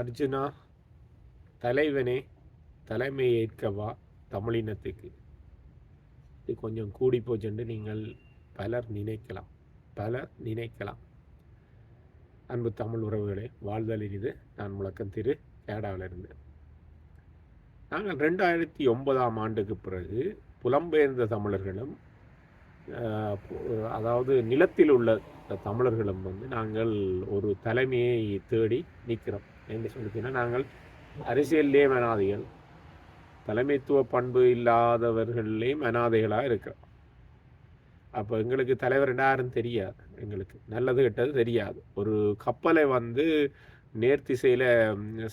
அர்ஜுனா தலைவனே தலைமை ஏற்கவா தமிழினத்துக்கு? இது கொஞ்சம் கூடி போச்சென்று நீங்கள் பலர் நினைக்கலாம். பலர் நினைக்கலாம். அன்பு தமிழ் உறவுகளே வாழ்தல் இனிது. நான் முழக்கம் திரு கேடாவிலிருந்து. நாங்கள் ரெண்டாயிரத்தி ஒன்பதாம் ஆண்டுக்கு பிறகு புலம்பெயர்ந்த தமிழர்களும் அதாவது நிலத்தில் உள்ள தமிழர்களும் வந்து நாங்கள் ஒரு தலைமையை தேடி நிற்கிறோம். என்று சொல்லிட்டீங்கன்னா நாங்கள் அரசியல்லே அனாதைகள் தலைமைத்துவ பண்பு இல்லாதவர்கள்லேயும் அனாதைகளாக இருக்கிறோம். அப்போ எங்களுக்கு தலைவர் யாரும் தெரியாது. எங்களுக்கு நல்லது கெட்டது தெரியாது. ஒரு கப்பலை வந்து நேர்த்திசையில்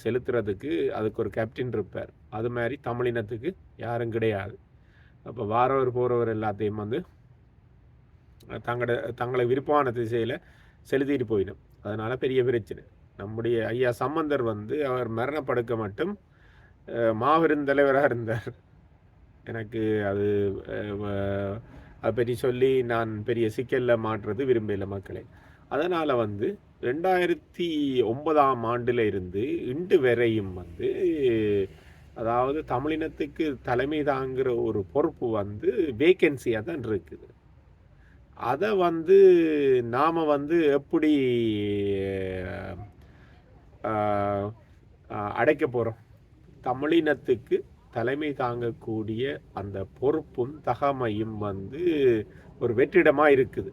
செலுத்துறதுக்கு அதுக்கு ஒரு கேப்டன் இருப்பார். அது மாதிரி தமிழினத்துக்கு யாரும் கிடையாது. அப்போ வாரவர் போகிறவர் எல்லாத்தையும் வந்து தங்களோட தங்களை விருப்பமான திசையில் செலுத்திட்டு போயிடும். அதனால் பெரிய பிரச்சனை. நம்முடைய ஐயா சம்பந்தர் வந்து அவர் மரணப்படுக்க மட்டும் அஹ், மாபெரும் தலைவராக இருந்தார். எனக்கு அது அதை பற்றி சொல்லி நான் பெரிய சிக்கலில் மாற்றுறது விரும்பலை மக்களை. அதனால் வந்து ரெண்டாயிரத்தி ஒன்பதாம் ஆண்டில் இருந்து இன்று வரையும் வந்து அதாவது தமிழினத்துக்கு தலைமை தாங்குகிற ஒரு பொறுப்பு வந்து வேக்கன்சியாக தான் இருக்குது. அதை வந்து நாம் வந்து எப்படி அடைக்க போகிறோம் தமிழினத்துக்கு தலைமை தாங்கக்கூடிய அந்த பொறுப்பும் தகமையும் வந்து ஒரு வெற்றிடமாக இருக்குது.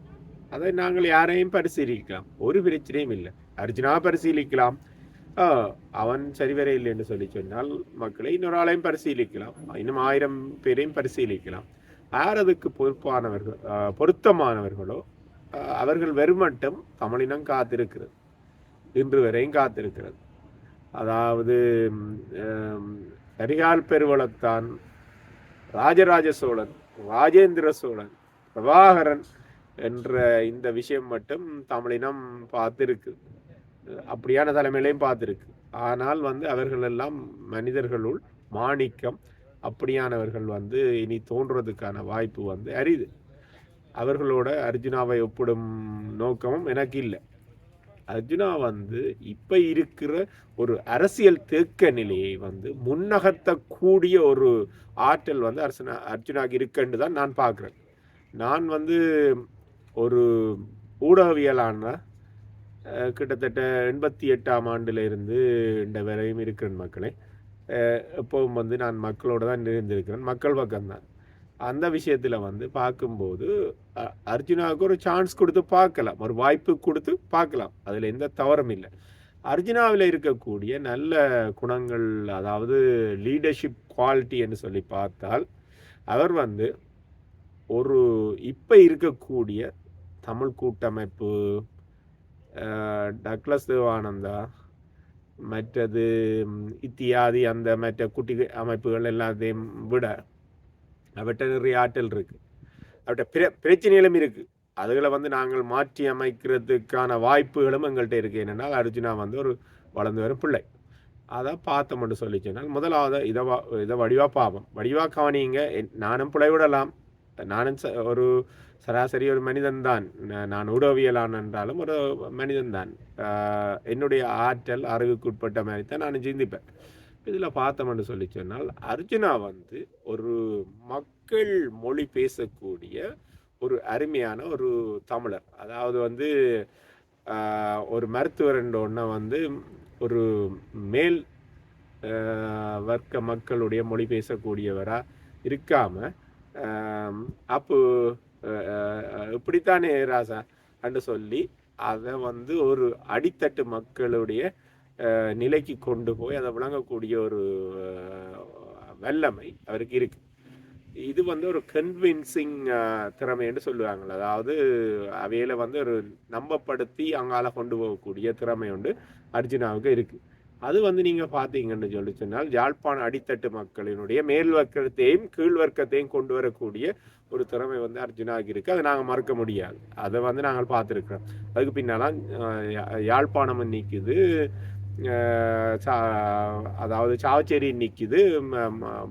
அதை நாங்கள் யாரையும் பரிசீலிக்கலாம். ஒரு பிரச்சனையும் இல்லை. அர்ஜுனா பரிசீலிக்கலாம். அவன் சரிவர இல்லை என்று சொல்லி சொன்னால் மக்களை இன்னொரு ஆளையும் பரிசீலிக்கலாம். இன்னும் ஆயிரம் பேரையும் பரிசீலிக்கலாம். யார் அதுக்கு பொறுப்பானவர்கள் பொருத்தமானவர்களோ அவர்கள் வெறுமட்டும் தமிழினம் காத்திருக்கிறது. இன்று வரையும் காத்திருக்கிறது. அதாவது கரிகால் பெருவளத்தான் ராஜராஜ சோழன் ராஜேந்திர சோழன் பிரபாகரன் என்ற இந்த விஷயம் மட்டும் தமிழினம் பார்த்துருக்கு. அப்படியான தலைமையிலையும் பார்த்துருக்கு. ஆனால் வந்து அவர்கள் எல்லாம் மனிதர்களுள் மாணிக்கம் அப்படியானவர்கள் வந்து இனி தோன்றதுக்கான வாய்ப்பு வந்து அரிது. அவர்களோட அர்ஜுனாவை ஒப்பிடும் நோக்கமும் எனக்கு இல்லை. அர்ஜுனா வந்து இப்ப இருக்கிற ஒரு அரசியல் தேக்க நிலையை வந்து முன்னகர்த்தக்கூடிய ஒரு ஆற்றல் வந்து அரசனா அர்ஜுனாக்கு இருக்குன்னு தான் நான் பார்க்குறேன். நான் வந்து ஒரு ஊடகவியலான கிட்டத்தட்ட எண்பத்தி எட்டாம் ஆண்டுல இருந்து இந்த வரையும் இருக்கிறேன் மக்களே. எப்பவும் வந்து நான் மக்களோட தான் இருந்திருக்கிறேன். மக்கள் பக்கம்தான். அந்த விஷயத்தில் வந்து பார்க்கும்போது அ- அர்ஜுனாவுக்கு ஒரு சான்ஸ் கொடுத்து பார்க்கலாம். ஒரு வாய்ப்பு கொடுத்து பார்க்கலாம். அதில் எந்த தவறும் இல்லை. அர்ஜுனாவில் இருக்கக்கூடிய நல்ல குணங்கள் அதாவது லீடர்ஷிப் குவாலிட்டி என்று சொல்லி பார்த்தால் அவர் வந்து ஒரு இப்போ இருக்கக்கூடிய தமிழ் கூட்டமைப்பு டக்ளஸ் தேவானந்தா மற்றது இத்தியாதி அந்த மற்ற குட்டி அமைப்புகள் எல்லாத்தையும் விட அவர்கிட்ட நிறைய ஆற்றல் இருக்குது அவட்ட பிர பிரச்சனைகளும் இருக்குது அதுகளை வந்து நாங்கள் மாற்றி அமைக்கிறதுக்கான வாய்ப்புகளும் எங்கள்கிட்ட இருக்குது என்னென்னா அர்ஜுனா வந்து ஒரு வளர்ந்து வரும் பிள்ளை. அதை பார்த்தோம்னு சொல்லி சொன்னால் முதலாவது இதை இதை வடிவாக பார்ப்போம் வடிவாக கவனிங்க என்- நானும் பிழைவிடலாம். நானும் ச- ஒரு சராசரி ஒரு மனிதன் தான். நான் உடவியலான் என்றாலும் ஒரு மனிதன்தான் என்னுடைய ஆற்றல் அறிவுக்குட்பட்ட மாதிரி தான் நான் சிந்திப்பேன் இதில் பார்த்தோம்னு சொல்லி சொன்னால் அர்ஜுனா வந்து ஒரு மக்கள் மொழி பேசக்கூடிய ஒரு அருமையான ஒரு தமிழர். அதாவது வந்து ஒரு மருத்துவர் என்ற ஒன்றை வந்து ஒரு மேல் வர்க்க மக்களுடைய மொழி பேசக்கூடியவராக இருக்காமல் அப்போ இப்படித்தானே ராசா? என்று சொல்லி அதை வந்து ஒரு அடித்தட்டு மக்களுடைய நிலைக்கு கொண்டு போய் அதை விளங்கக்கூடிய ஒரு வல்லமை அவருக்கு இருக்கு. இது வந்து ஒரு கன்வின்சிங் திறமைன்னு சொல்லுவாங்க அதாவது அவையில வந்து ஒரு நம்பப்படுத்தி அங்கால கொண்டு போகக்கூடிய திறமை உண்டு அர்ஜுனாவுக்கு இருக்கு. அது வந்து நீங்க பாத்தீங்கன்னு சொல்லி சொன்னால் யாழ்ப்பாண அடித்தட்டு மக்களினுடைய மேல் வர்க்கத்தையும் கீழ் வர்க்கத்தையும் கொண்டு வரக்கூடிய ஒரு திறமை வந்து அர்ஜுனாவுக்கு இருக்கு. அதை நாங்கள் மறக்க முடியாது. அதை வந்து நாங்கள் பார்த்துருக்குறோம். அதுக்கு பின்னாலாம் யாழ்ப்பாணம் நிற்குது அதாவது சாவச்சேரி நிற்கிது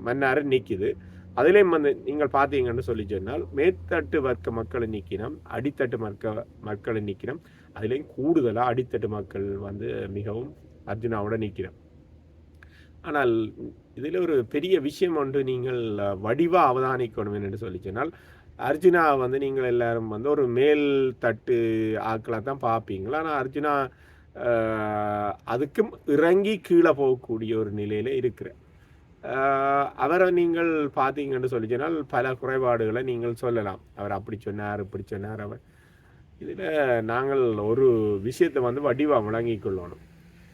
மன்னார் நிற்கிது அதிலேயும் வந்து நீங்கள் பார்த்தீங்கன்னு சொல்லி சொன்னால் மேற்தட்டு வர்க்க மக்களை நிற்கினோம் அடித்தட்டு மக்க மக்களை நிற்கினோம் அதுலேயும் கூடுதலாக அடித்தட்டு மக்கள் வந்து மிகவும் அர்ஜுனாவோட நிற்கிறோம் ஆனால் இதில் ஒரு பெரிய விஷயம் ஒன்று நீங்கள் வடிவாக அவதானிக்கணும் என்று சொல்லி சொன்னால் அர்ஜுனா வந்து நீங்கள் எல்லாரும் வந்து ஒரு மேல் தட்டு ஆக்களாக தான் பார்ப்பீங்களா? ஆனால் அர்ஜுனா அதுக்கும் இறங்கி கீழே போகக்கூடிய ஒரு நிலையில் இருக்கிறேன். அவரை நீங்கள் பார்த்தீங்கன்னு சொல்லி சொன்னால் பல குறைபாடுகளை நீங்கள் சொல்லலாம். அவர் அப்படி சொன்னார் இப்படி சொன்னார் அவர். இதில் நாங்கள் ஒரு விஷயத்தை வந்து வடிவாக வழங்கி கொள்ளணும்.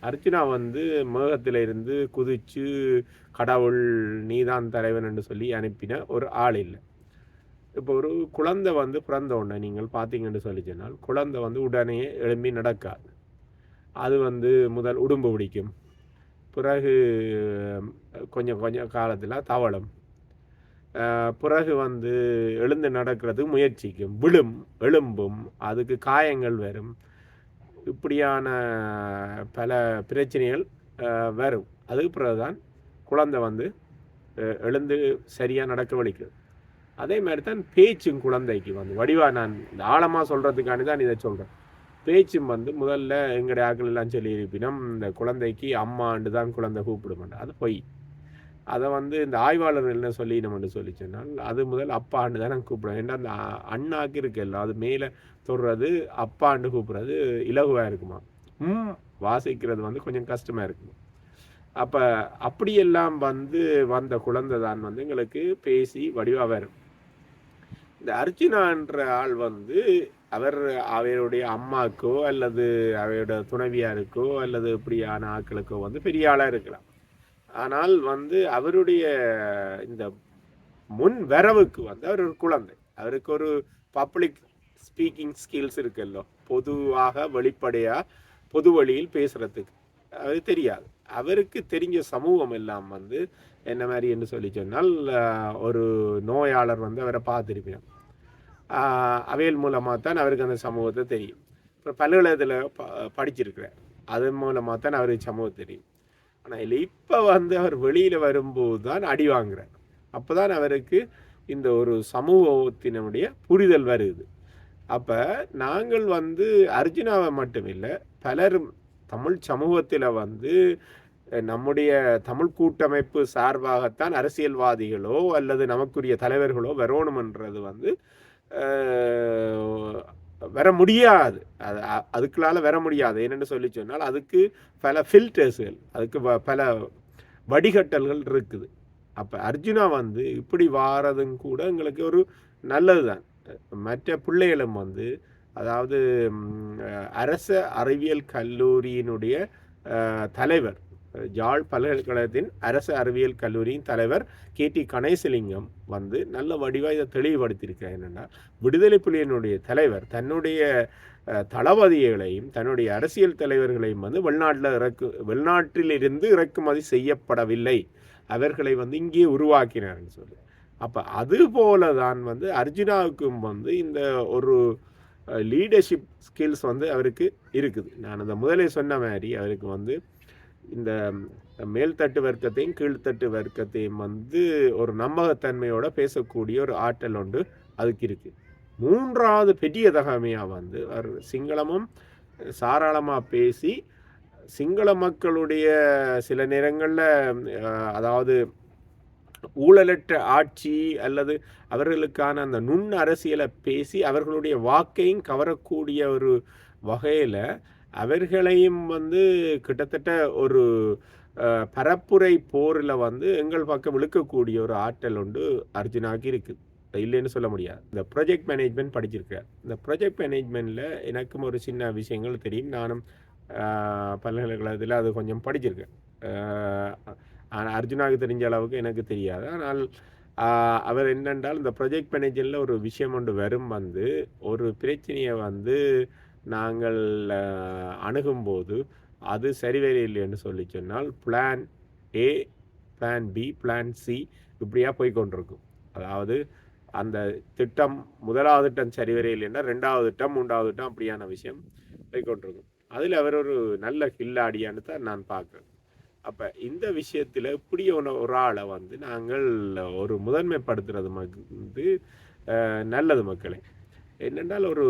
அர்ச்சனா வந்து மேகத்தில் இருந்து கடவுள் நீதான் தலைவன் என்று சொல்லி அனுப்பின ஒரு ஆள் இல்லை. இப்போ ஒரு குழந்தை வந்து பிறந்த உடனே நீங்கள் பார்த்தீங்கன்னு சொல்லி சொன்னால் குழந்தை வந்து உடனே எழும்பி நடக்காது. அது வந்து முதல் உடும்பு பிடிக்கும். பிறகு கொஞ்சம் கொஞ்சம் காலத்தில் தவளும் பிறகு வந்து எழுந்து நடக்கிறதுக்கு முயற்சிக்கும். விழும் எழும்பும். அதுக்கு காயங்கள் வரும். இப்படியான பல பிரச்சனைகள் வரும். அதுக்கு பிறகுதான் குழந்தை வந்து எழுந்து சரியாக நடக்க வலிக்குது அதே மாதிரி தான் பேச்சும் குழந்தைக்கு வந்து. வடிவா நான் ஆழமாக சொல்கிறதுக்காண்டி தான் இதை சொல்கிறேன் பேச்சும் வந்து முதல்ல எங்களுடைய ஆக்கள் எல்லாம் சொல்லி இருப்பினும் இந்த குழந்தைக்கு அம்மாண்டு தான் குழந்தை கூப்பிடுமாண்டு அது பொய். அதை வந்து இந்த ஆய்வாளர்கள் என்ன சொல்லிடணும்னு சொல்லி சொன்னால் அது முதல் அப்பாண்டு தான் நான் கூப்பிடுவேன் ஏன்னா அந்த அண்ணாக்கு அண்ணாக்கு இருக்குல்ல அது மேலே தொடுறது அப்பாண்டு கூப்பிடுறது இலகுவாக இருக்குமா? ம் வாசிக்கிறது வந்து கொஞ்சம் கஷ்டமாக இருக்குமா? அப்போ அப்படியெல்லாம் வந்து வந்த குழந்தை தான் வந்து எங்களுக்கு பேசி வடிவாக வரும். இந்த அர்ஜுனான்ற ஆள் வந்து அவர் அவருடைய அம்மாக்கோ அல்லது அவையோட துணைவியாருக்கோ அல்லது இப்படியான ஆட்களுக்கோ வந்து பெரிய ஆளாக இருக்கலாம். ஆனால் வந்து அவருடைய இந்த முன் வரவுக்கு வந்து அவர் ஒரு குழந்தை. அவருக்கு ஒரு பப்ளிக் ஸ்பீக்கிங் ஸ்கில்ஸ் இருக்குல்லோ. பொதுவாக வெளிப்படையாக பொது வழியில் பேசுகிறதுக்கு அது தெரியாது. அவருக்கு தெரிஞ்ச சமூகம் எல்லாம் வந்து என்ன மாதிரி என்று சொல்லி சொன்னால் ஒரு நோயாளர் வந்து அவரை பார்த்துருப்பேன் அவையல் மூலமாக தான் அவருக்கு அந்த சமூகத்தை தெரியும். இப்போ பல்கலைக்கழகத்தில் ப படிச்சிருக்கிறார் அதன் மூலமாக தான் அவருக்கு சமூகம் தெரியும். ஆனால் இல்லை இப்போ வந்து அவர் வெளியில் வரும்போது தான் அடி வாங்குறார். அப்போ தான் அவருக்கு இந்த ஒரு சமூகத்தினுடைய புரிதல் வருது. அப்போ நாங்கள் வந்து அர்ஜுனாவை மட்டும் இல்லை பலரும் தமிழ் சமூகத்தில் வந்து நம்முடைய தமிழ் கூட்டமைப்பு சார்பாகத்தான் அரசியல்வாதிகளோ அல்லது நமக்குரிய தலைவர்களோ வரணுமன்றது வந்து வர முடியாது. அது அ- வர முடியாது. என்னென்னு சொல்லி சொன்னால் அதுக்கு பல ஃபில்டர்ஸ்கள் அதுக்கு வ- பல வடிகட்டல்கள் இருக்குது. அப்போ அர்ஜுனா வந்து இப்படி வாரதும் கூட எங்களுக்கு ஒரு நல்லது தான் மற்ற பிள்ளைகளும் வந்து அதாவது அரச அறிவியல் கல்லூரியினுடைய தலைவர் ஜாழ் பல்கலைக்கழகத்தின் அரசு அறிவியல் கல்லூரியின் தலைவர் கே டி கணேசலிங்கம் வந்து நல்ல வடிவாக இதை தெளிவுபடுத்தியிருக்கிறார். என்னென்னா விடுதலை புலியினுடைய தலைவர் தன்னுடைய தளபதிகளையும் தன்னுடைய அரசியல் தலைவர்களையும் வந்து வெளிநாட்டில் இறக்கு வெளிநாட்டிலிருந்து இறக்குமதி செய்யப்படவில்லை. அவர்களை வந்து இங்கே உருவாக்கினார்னு சொல்லி. அப்போ அது போல தான் வந்து அர்ஜுனாவுக்கும் வந்து இந்த ஒரு லீடர்ஷிப் ஸ்கில்ஸ் வந்து அவருக்கு இருக்குது. நான் அந்த முதலே சொன்ன மாதிரி அவருக்கு வந்து இந்த மேல்தட்டு வர்க்கத்தையும் கீழ்த்தட்டு வர்க்கத்தையும் வந்து ஒரு நம்பகத்தன்மையோட பேசக்கூடிய ஒரு ஆற்றல் ஒன்று அதுக்கு இருக்குது மூன்றாவது பெரிய தகமையாக வந்து அவர் சிங்களமும் சாராளமாக பேசி சிங்கள மக்களுடைய சில நேரங்களில் அதாவது ஊழலற்ற ஆட்சி அல்லது அவர்களுக்கான அந்த நுண் அரசியலை பேசி அவர்களுடைய வாக்கையும் கவரக்கூடிய ஒரு வகையில் அவர்களையும் வந்து கிட்டத்தட்ட ஒரு பரப்புரை போரில் வந்து எங்கள் பக்கம் இழுக்கக்கூடிய ஒரு ஆற்றல் ஒன்று அர்ஜுனாக்கு இருக்குது இல்லைன்னு சொல்ல முடியாது. இந்த ப்ராஜெக்ட் மேனேஜ்மெண்ட் படிச்சிருக்கிறேன் இந்த ப்ராஜெக்ட் மேனேஜ்மெண்ட்டில் எனக்கும் ஒரு சின்ன விஷயங்கள் தெரியும். நானும் பல்கலைக்கழகத்தில் அது கொஞ்சம் படிச்சிருக்கேன். ஆனால் அர்ஜுனாவுக்கு தெரிஞ்ச அளவுக்கு எனக்கு தெரியாது. ஆனால் அவர் என்னென்றால் இந்த ப்ராஜெக்ட் மேனேஜரில் ஒரு விஷயம் ஒன்று வரும் வந்து ஒரு பிரச்சனையை வந்து நாங்கள் அணுகும்போது அது சரிவரையில் இல்லைன்னு சொல்லி சொன்னால் plan A plan B plan C இப்படியாக போய் கொண்டிருக்கும். அதாவது அந்த திட்டம் முதலாவது திட்டம் சரிவரையில் இல்லைன்னா ரெண்டாவது திட்டம் மூன்றாவது திட்டம் அப்படியான விஷயம் போய் கொண்டிருக்கும். அதில் அவர் ஒரு நல்ல கில்லாடியான்னு தான் நான் பார்க்குறேன். அப்போ இந்த விஷயத்தில் இப்படி ஒரு ஒரு ஆளை வந்து நாங்கள் ஒரு முதன்மைப்படுத்துறது வந்து நல்லது மக்களே. என்னென்றால் ஒரு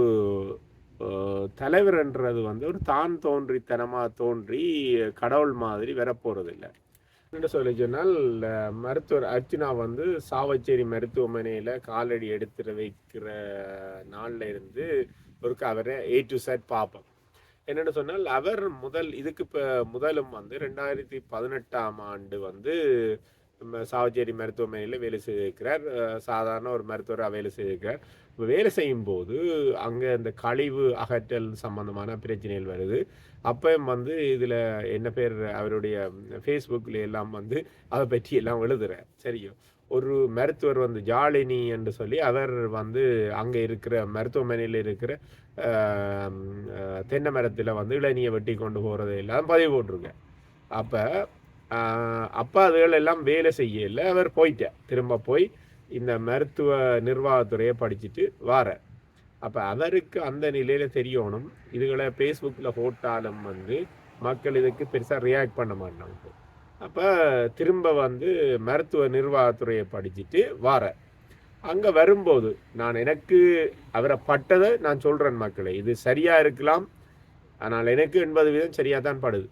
தலைவர்ன்றது வந்து ஒரு தான் தோன்றித்தனமாக தோன்றி கடவுள் மாதிரி வரப்போகிறது என்ன சொல்லி சொன்னால் மருத்துவர் அர்ச்சனா வந்து சாவச்சேரி மருத்துவமனையில் காலடி எடுத்து வைக்கிற நாளில் இருந்து ஒரு அவரை ஏ டு சைட் பார்ப்போம் என்னென்னு சொன்னால் அவர் முதல் இதுக்கு இப்போ முதலும் வந்து ரெண்டாயிரத்தி பதினெட்டாம் ஆண்டு வந்து நம்ம சாவச்சேரி மருத்துவமனையில் வேலை செய்திருக்கிறார். சாதாரண ஒரு மருத்துவராக வேலை செய்திருக்கிறார். இப்போ வேலை செய்யும்போது அங்கே இந்த கழிவு அகற்றல் சம்பந்தமான பிரச்சனைகள் வருது. அப்போ வந்து இதில் என்ன பேர் அவருடைய ஃபேஸ்புக்கில் எல்லாம் வந்து அதை பற்றி எல்லாம் எழுதுகிறார் சரியோ? ஒரு மருத்துவர் வந்து ஜாலினி என்று சொல்லி அவர் வந்து அங்கே இருக்கிற மருத்துவமனையில் இருக்கிற தென்னை மரத்தில் வந்து இளநியை வெட்டி கொண்டு போகிறது எல்லாம் பதிவு போட்டிருக்கேன் அப்போ அப்போ அதுகள் எல்லாம் வேலை செய்யல. அவர் போயிட்டார். திரும்ப போய் இந்த மருத்துவ நிர்வாகத்துறையை படிச்சுட்டு வாரார். அப்போ அவருக்கு அந்த நிலையில் தெரியணும். இதுகளை ஃபேஸ்புக்கில் போட்டாலும் வந்து மக்கள் இதுக்கு பெருசாக ரியாக்ட் பண்ண மாட்டாங்க. அப்போ திரும்ப வந்து மருத்துவ நிர்வாகத்துறையை படிச்சுட்டு வாரார். அங்கே வரும்போது நான் எனக்கு அவரை பட்டதை நான் சொல்கிறேன் மக்களே. இது சரியாக இருக்கலாம். ஆனால் எனக்கு எண்பது வீதம் சரியாக தான் படுது.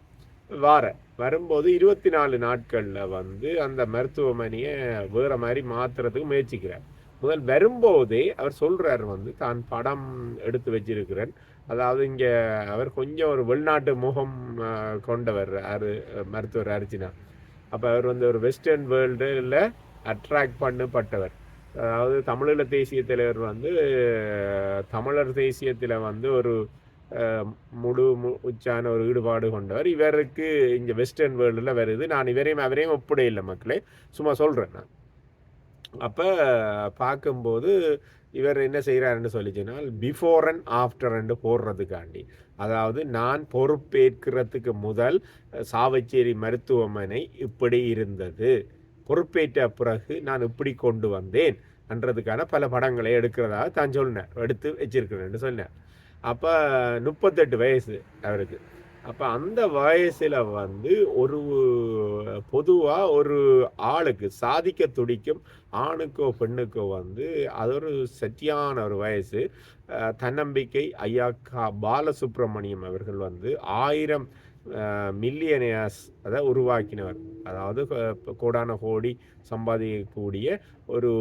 வார வரும்போது இருபத்தி நாலு நாட்களில் வந்து அந்த மருத்துவமனையை வேறு மாதிரி மாற்றுறதுக்கு முயற்சிக்கிறார். முதல் வரும்போதே அவர் சொல்கிறார் வந்து தான் படம் எடுத்து வச்சிருக்கிறேன். அதாவது இங்கே அவர் கொஞ்சம் ஒரு வெளிநாட்டு முகம் கொண்டவர் அரு மருத்துவர் அர்ஜுனா. அப்போ அவர் வந்து ஒரு வெஸ்டர்ன் வேர்ல்டில் அட்ராக்ட் பண்ணப்பட்டவர். அதாவது தமிழீழ தேசிய தலைவர் வந்து தமிழர் தேசியத்தில் வந்து ஒரு முழு மு உச்சான ஒரு ஈடுபாடு கொண்டவர். இவருக்கு இங்கே வெஸ்டர்ன் வேர்ல்டில் வருது நான் இவரையும் அவரையும் ஒப்பிடையில்லை மக்களே. சும்மா சொல்கிறேன் நான். அப்போ பார்க்கும்போது இவர் என்ன செய்கிறாருன்னு சொல்லிச்சுனால் பிஃபோர் அண்ட் ஆஃப்டர் அண்டு போடுறதுக்காண்டி. அதாவது நான் பொறுப்பேற்கிறதுக்கு முதல் சாவச்சேரி மருத்துவமனை இப்படி இருந்தது. பொறுப்பேற்ற பிறகு நான் இப்படி கொண்டு வந்தேன். என்றதுக்கான பல படங்களை எடுக்கிறதாக தான் சொன்னேன் எடுத்து வச்சிருக்கிறேன்னு சொன்னேன் அப்போ முப்பத்தெட்டு வயசு அவருக்கு. அப்போ அந்த வயசில் வந்து ஒரு பொதுவாக ஒரு ஆளுக்கு சாதிக்க துடிக்கும் ஆணுக்கோ பெண்ணுக்கோ வந்து அது ஒரு சத்தியான ஒரு வயசு. தன்னம்பிக்கை ஐயா கா பாலசுப்ரமணியம் அவர்கள் வந்து ஆயிரம் மில்லியனர்ஸ் அதை உருவாக்கினவர். அதாவது கோடான கோடி சம்பாதிக்கக்கூடிய ஒரு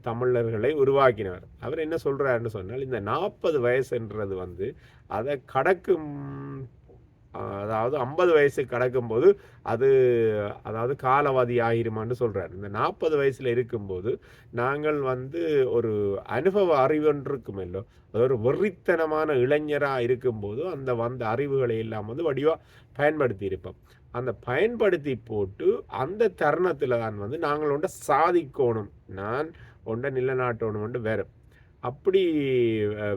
தமிழர்களை உருவாக்கினவர். அவர் என்ன சொல்றாருன்னு சொன்னால் இந்த நாற்பது வயசுன்றது வந்து அதை கடக்கும் அதாவது ஐம்பது வயசு கடக்கும்போது அது அதாவது காலவாதி ஆகிருமான்னு சொல்கிறார் இந்த நாற்பது வயசில் இருக்கும்போது நாங்கள் வந்து ஒரு அனுபவ அறிவொன்று இருக்குமல்லோ அது ஒரு வெறித்தனமான இளைஞராக இருக்கும்போது அந்த வந்த அறிவுகளை எல்லாம் வந்து வடிவாக பயன்படுத்தி இருப்போம் அந்த பயன்படுத்தி போட்டு அந்த தருணத்தில் தான் வந்து நாங்கள் ஒன்றை சாதிக்கணும். நான் ஒன்றை நிலநாட்டணும் வேறு. அப்படி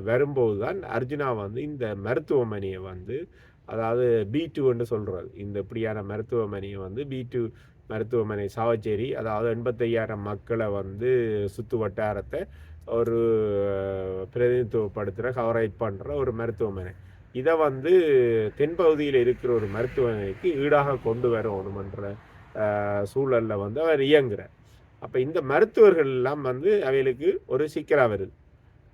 வரும்போது தான் அர்ஜுனா வந்து இந்த மருத்துவமனையை வந்து அதாவது பி டூன்னு சொல்கிறது இந்த இப்படியான மருத்துவமனையை வந்து பி டூ மருத்துவமனை சாவச்சேரி அதாவது எண்பத்தையாயிரம் மக்களை வந்து சுற்று வட்டாரத்தை ஒரு பிரதிநிதித்துவப்படுத்துகிற கவரேஜ் பண்ணுற ஒரு மருத்துவமனை. இதை வந்து தென்பகுதியில் இருக்கிற ஒரு மருத்துவமனைக்கு ஈடாக கொண்டு வரணுமன்ற சூழலில் வந்து அவர் இயங்குகிறார் அப்போ இந்த மருத்துவர்கள் எல்லாம் வந்து அவைகளுக்கு ஒரு சிக்கலா வருது.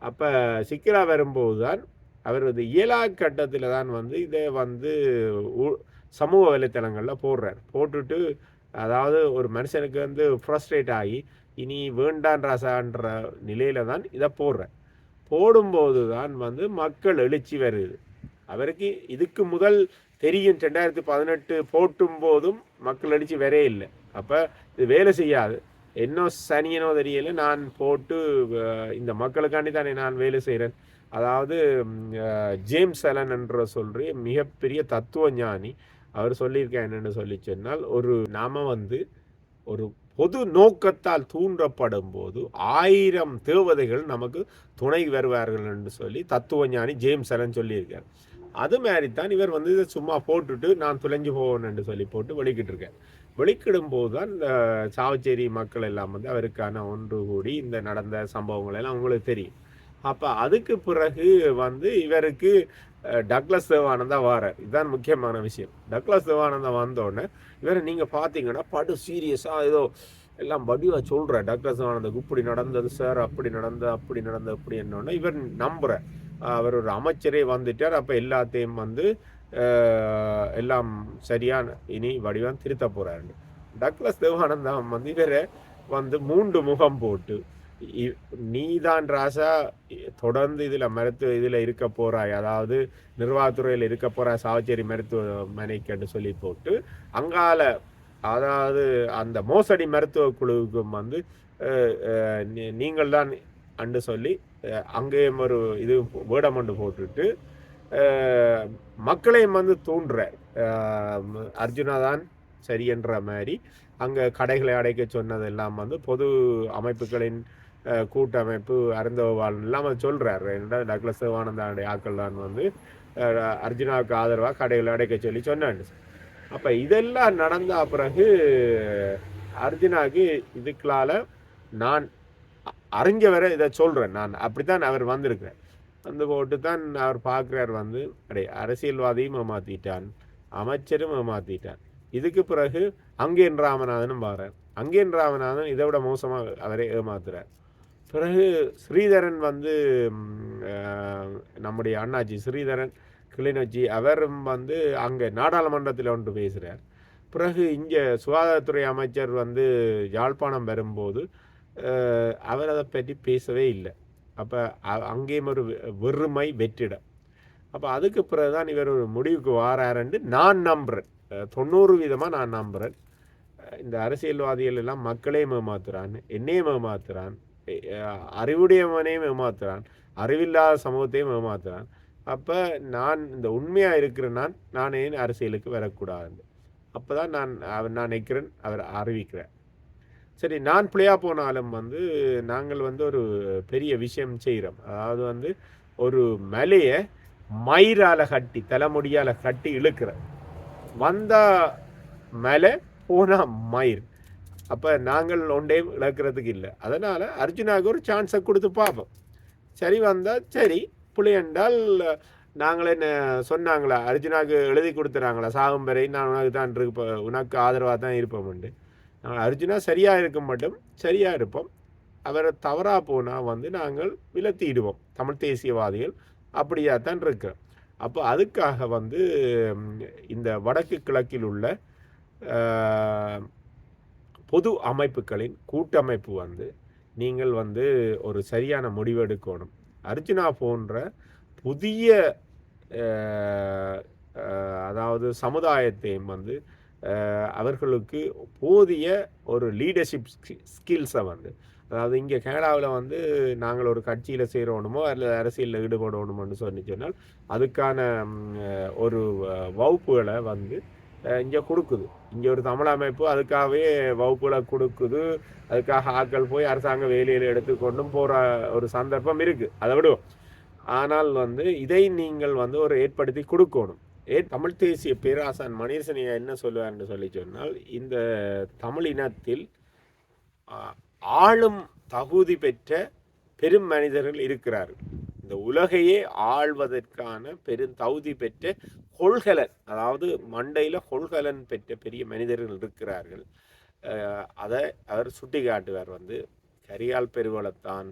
அப்போ சிக்கலா வரும்போது தான் அவர் வந்து இயலா கட்டத்தில் தான் வந்து இதை வந்து சமூக வலைத்தளங்களில் போடுறார். போட்டுட்டு அதாவது ஒரு மனுஷனுக்கு வந்து ஃப்ரஸ்ட்ரேட் ஆகி இனி வேண்டான் ராசான்ற நிலையில தான் இதை போடுறார். போடும்போது தான் வந்து மக்கள் எழுச்சி வருது. அவருக்கு இதுக்கு முதல் தெரியும் ரெண்டாயிரத்தி பதினெட்டு போட்டும் போதும் மக்கள் எழுச்சி வரே இல்லை. அப்போ இது வேலை செய்யாது. என்ன சனியனோ தெரியல நான் போட்டு இந்த மக்களுக்காண்டி தானே நான் வேலை செய்கிறேன் அதாவது ஜேம்ஸ் அலன் என்ற சொல்கிற மிகப்பெரிய தத்துவ ஞானி அவர் சொல்லியிருக்கேன் என்னென்னு சொல்லி சொன்னால் ஒரு நாம வந்து ஒரு பொது நோக்கத்தால் தூண்டப்படும் போது ஆயிரம் தேவதைகள் நமக்கு துணை வருவார்கள் என்று சொல்லி தத்துவ ஞானி ஜேம்ஸ் அலன் சொல்லியிருக்கார். அது மாதிரி தான் இவர் வந்து இதை சும்மா போட்டுட்டு நான் துளைஞ்சு போவேன் என்று சொல்லி போட்டு வெளிக்கிட்டு இருக்கேன் வெளிக்கிடும் போது தான் இந்த சாவச்சேரி மக்கள் எல்லாம் வந்து அவருக்கான ஒன்று கூடி இந்த நடந்த சம்பவங்கள் எல்லாம் அவங்களுக்கு தெரியும். அப்போ அதுக்கு பிறகு வந்து இவருக்கு டக்ளஸ் தேவானந்தா வாரார். இதுதான் முக்கியமான விஷயம். டக்ளஸ் தேவானந்தா வந்தோடனே இவரை நீங்கள் பார்த்தீங்கன்னா படு சீரியஸாக ஏதோ எல்லாம் வடிவாக சொல்கிற டக்ளஸ் தேவானந்தாக்கு இப்படி நடந்தது சார் அப்படி நடந்தது அப்படி நடந்தது அப்படி என்னோடனே இவர் நம்புகிற அவர் ஒரு அமைச்சரே வந்துட்டார். அப்போ எல்லாத்தையும் வந்து எல்லாம் சரியான இனி வடிவம் திருத்த போறாரு டக்ளஸ் தேவானந்தம் வந்து இவரை வந்து மூன்று முகம் போட்டு நீதான் ராசா தொடர்ந்து இதில் மருத்துவ இதில் இருக்க போறாய் அதாவது நிர்வாகத்துறையில் இருக்க போகிறாய் சாவச்சேரி மருத்துவமனைக்குன்னு சொல்லி போட்டு அங்கால அதாவது அந்த மோசடி மருத்துவ குழுவுக்கும் வந்து நீங்கள் தான் அண்டு சொல்லி அங்கேயும் ஒரு இது வேடம் ஒன்று போட்டுட்டு மக்களையும் வந்து தூண்டுற அர்ஜுனா தான் சரி என்ற மாதிரி அங்கே கடைகளை அடைக்க சொன்னதெல்லாம் வந்து பொது அமைப்புகளின் கூட்டமைப்பு அருந்தவாள் எல்லாம் சொல்கிறார் என்னடா டக்ளஸ் சிவானந்தாவுடைய ஆக்கள் தான் வந்து அர்ஜுனாவுக்கு ஆதரவாக கடைகளை அடைக்க சொல்லி சொன்னான் அப்போ இதெல்லாம் நடந்த பிறகு அர்ஜுனாவுக்கு இதுக்களால் நான் அ- அறிஞ்ச வரை இதை சொல்கிறேன் நான் அப்படித்தான் அவர் வந்திருக்கிறேன் வந்து போட்டு தான் அவர் பார்க்குறார் வந்து. அடே அரசியல்வாதியும் ஏமாற்றிட்டான் அமைச்சரும் ஏமாற்றிட்டான் இதுக்கு பிறகு அங்கேன் ராமநாதனும் பாரு அங்கேன் ராமநாதன் இதை விட மோசமாக அவரை ஏமாத்துறார். பிறகு ஸ்ரீதரன் வந்து நம்முடைய அண்ணாச்சி ஸ்ரீதரன் கிளிநொச்சி அவரும் வந்து அங்கே நாடாளுமன்றத்தில் ஒன்று பேசுகிறார் பிறகு இங்கே சுகாதாரத்துறை அமைச்சர் வந்து யாழ்ப்பாணம் வரும்போது அவர் அதை பற்றி பேசவே இல்லை. அப்போ அங்கேயும் ஒரு வெ- வெறுமை வெற்றிடம். அப்போ அதுக்கு பிறகுதான் இவர் ஒரு முடிவுக்கு வாராருன்னு நான் நம்புறேன். தொண்ணூறு விதமாக நான் நம்புறேன். இந்த அரசியல்வாதிகள் எல்லாம் மக்களையும் ஏமாத்துறான் என்னையும் ஏமாத்துறான் அறிவுடையவனையும் ஏமாத்துறான் அறிவில்லாத சமூகத்தையும் ஏமாத்துறான். அப்போ நான் இந்த உண்மையாக இருக்கிற நான் நான் ஏன் அரசியலுக்கு வரக்கூடாது? அப்போ தான் நான் அவர் நான் நிற்கிறேன் அவர் அறிவிக்கிறேன் சரி நான் பிள்ளையாக போனாலும் வந்து நாங்கள் வந்து ஒரு பெரிய விஷயம் செய்கிறோம் அதாவது வந்து ஒரு மலையை மயிரால கட்டி தலைமுடியால் கட்டி இழுக்கிற வந்தால் மலை போனால் மயிர். அப்போ நாங்கள் ஒன்றையும் இழக்கிறதுக்கு இல்லை. அதனால் அர்ஜுனாவுக்கு ஒரு சான்ஸை கொடுத்து பார்ப்போம். சரி வந்தால் சரி புளியண்டால் நாங்களே என்ன சொன்னாங்களா? அர்ஜுனாவுக்கு எழுதி கொடுத்துறாங்களா? சாகும் வரை நான் உனக்கு தான் இருப்ப உனக்கு ஆதரவாக தான் இருப்போம்ண்டு உண்டு அர்ஜுனா சரியாக இருக்க மட்டும் சரியாக இருப்போம். அவரை தவறாக போனால் வந்து நாங்கள் விலத்திடுவோம் தமிழ் தேசியவாதிகள் அப்படியா தான் இருக்கிறோம் அப்போ அதுக்காக வந்து இந்த வடக்கு கிழக்கில் உள்ள பொது அமைப்புகளின் கூட்டமைப்பு வந்து நீங்கள் வந்து ஒரு சரியான முடிவு எடுக்கணும். அர்ஜுனா போன்ற புதிய அதாவது சமுதாயத்தையும் வந்து அவர்களுக்கு போதிய ஒரு லீடர்ஷிப் ஸ்கில்ஸை வந்து அதாவது இங்கே கனடாவில் வந்து நாங்கள் ஒரு கட்சியில் சேரணுமோ அல்லது அரசியலில் ஈடுபடணுமோன்னு சொல்லி சொன்னால் அதுக்கான ஒரு வகுப்புகளை வந்து இங்கே கொடுக்குது. இங்கே ஒரு தமிழ் அமைப்பு அதுக்காகவே வகுப்புகளை கொடுக்குது. அதுக்காக ஆட்கள் போய் அரசாங்க வேலையில் எடுத்துக்கொண்டும் போகிற ஒரு சந்தர்ப்பம் இருக்குது அதை விடுவோம். ஆனால் வந்து இதை நீங்கள் வந்து ஒரு ஏற்படுத்தி கொடுக்கணும். ஏ தமிழ் தேசிய பேராசான் மணிசனியா என்ன என்ன சொல்லுவார்னு சொல்லி சொன்னால் இந்த தமிழ் இனத்தில் ஆளும் தகுதி பெற்ற பெரும் மனிதர்கள் இருக்கிறார்கள். இந்த உலகையே ஆள்வதற்கான பெரும் தகுதி பெற்ற கொள்கலன் அதாவது மண்டையில் கொள்கலன் பெற்ற பெரிய மனிதர்கள் இருக்கிறார்கள். அதை அவர் சுட்டி காட்டுவார் வந்து கரியால் பெருவளத்தான்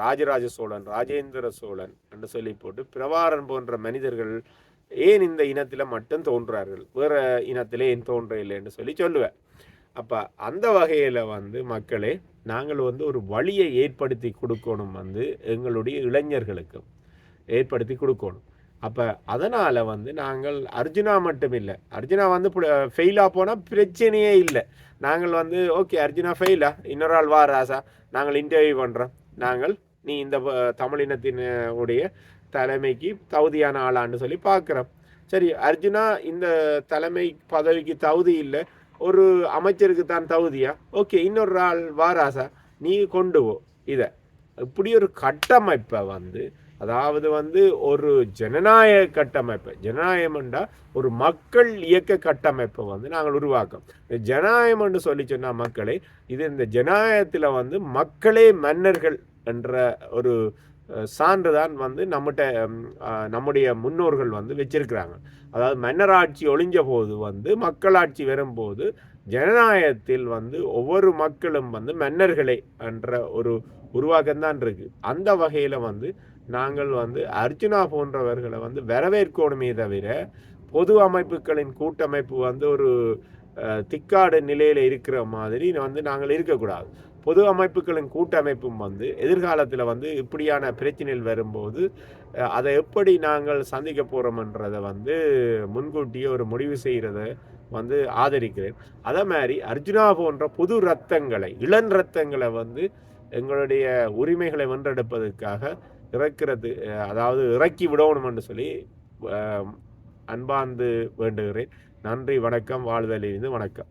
ராஜராஜ சோழன் ராஜேந்திர சோழன் என்று சொல்லி போட்டு பிரவாரன் போன்ற மனிதர்கள் ஏன் இந்த இனத்தில் மட்டும் தோன்றார்கள்? வேறு இனத்திலே ஏன் தோன்ற இல்லைன்னு சொல்லி சொல்லுவேன். அப்போ அந்த வகையில் வந்து மக்களே நாங்கள் வந்து ஒரு வழியை ஏற்படுத்தி கொடுக்கணும் வந்து எங்களுடைய இளைஞர்களுக்கும் ஏற்படுத்தி கொடுக்கணும். அப்போ அதனால் வந்து நாங்கள் அர்ஜுனா மட்டும் இல்லை. அர்ஜுனா வந்து ஃபெயிலாக போனால் பிரச்சனையே இல்லை. நாங்கள் வந்து ஓகே அர்ஜுனா ஃபெயிலா இன்னொரு ஆள் வா ராசா. நாங்கள் இன்டர்வியூ பண்ணுறோம் நாங்கள் நீ இந்த தமிழ் தமிழினத்தின் உடைய தலைமைக்கு தகுதியான ஆளான்னு சொல்லி பார்க்குறோம். சரி அர்ஜுனா இந்த தலைமை பதவிக்கு தகுதி இல்லை. ஒரு அமைச்சருக்கு தான் தகுதியா? ஓகே இன்னொரு ஆள் வாராசா நீ கொண்டு போ. இதை. இப்படி ஒரு கட்டமைப்பை வந்து அதாவது வந்து ஒரு ஜனநாயக கட்டமைப்பு ஜனநாயகம்ண்டா ஒரு மக்கள் இயக்க கட்டமைப்பை வந்து நாங்கள் உருவாக்கம். இந்த ஜனநாயகம்னு சொல்லி சொன்னால் மக்களே இது இந்த ஜனநாயகத்தில் வந்து மக்களே மன்னர்கள் என்ற ஒரு சான்று தான் வந்து நம்மகிட்ட நம்முடைய முன்னோர்கள் வந்து வச்சிருக்கிறாங்க. அதாவது மன்னராட்சி ஒழிஞ்ச போது வந்து மக்களாட்சி வரும்போது ஜனநாயகத்தில் வந்து ஒவ்வொரு மக்களும் வந்து மன்னர்களே என்ற ஒரு உருவாக்கம் தான் அந்த வகையில் வந்து நாங்கள் வந்து அர்ஜுனா போன்றவர்களை வந்து வரவேற்கணுமே தவிர பொது அமைப்புகளின் கூட்டமைப்பு வந்து ஒரு திக்காடு நிலையில் இருக்கிற மாதிரி வந்து நாங்கள் இருக்கக்கூடாது. பொது அமைப்புகளின் கூட்டமைப்பும் வந்து எதிர்காலத்தில் வந்து இப்படியான பிரச்சனைகள் வரும்போது அதை எப்படி நாங்கள் சந்திக்க போகிறோம்ன்றதை வந்து முன்கூட்டியே ஒரு முடிவு செய்கிறத வந்து ஆதரிக்கிறேன். அதே மாதிரி அர்ஜுனா போன்ற புது ரத்தங்களை இளன் ரத்தங்களை வந்து எங்களுடைய உரிமைகளை வென்றெடுப்பதற்காக இறக்கிறது அதாவது இறக்கி விடணும் என்று சொல்லி அஹ், அன்பார்ந்து வேண்டுகிறேன். நன்றி வணக்கம் வாழ்தலிருந்து வணக்கம்.